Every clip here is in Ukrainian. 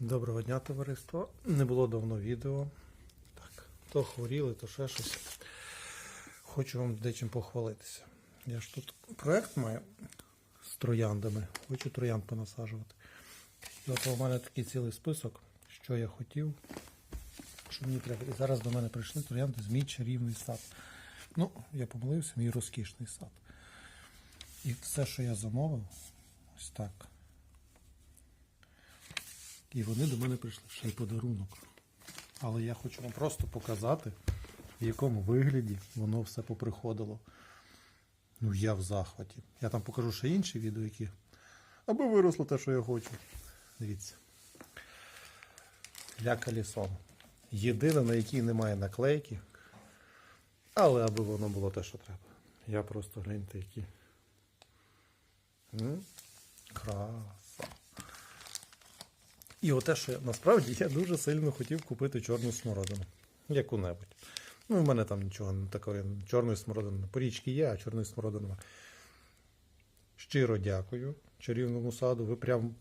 Доброго дня, товариство. Не було давно відео. Так, то хворіли, то ще щось. Хочу вам дечим похвалитися. Я ж тут проект маю з трояндами. Хочу троянд понасаджувати. І от у мене такий цілий список, що я хотів, що мені треба. І зараз до мене прийшли троянди з мій чарівний сад. Ну, я помилився, мій розкішний сад. І все, що я замовив, ось так. І вони до мене прийшли ще й подарунок. Але я хочу вам просто показати, в якому вигляді воно все поприходило. Ну, я в захваті. Я там покажу ще інші відео, які. Аби виросло те, що я хочу. Дивіться. Ля калісон. Єдине, на якій немає наклейки. Але аби воно було те, що треба. Я просто гляньте, які. М? І оте, що насправді я дуже сильно хотів купити чорну смородину. Яку-небудь. Ну, в мене там нічого не такої чорної смородини. Порічки є, а чорної смородини. Щиро дякую чарівному саду. Ви прям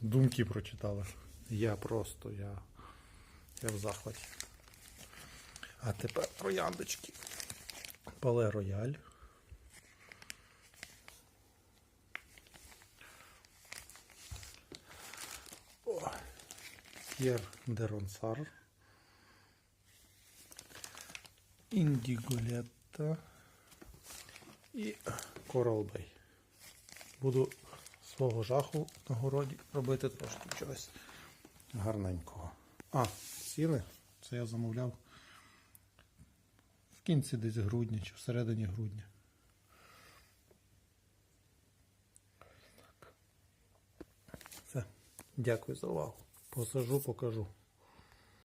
думки прочитали. Я просто, я, я в захваті. А тепер трояндочки. Пале рояль. П'єр де Ронсар. Індіголетта і Коралбей. Буду свого жаху на городі робити трошки чогось гарненького. А, ціни. Це я замовляв в кінці десь грудня чи всередині грудня. Все. Дякую за увагу. Посажу, покажу.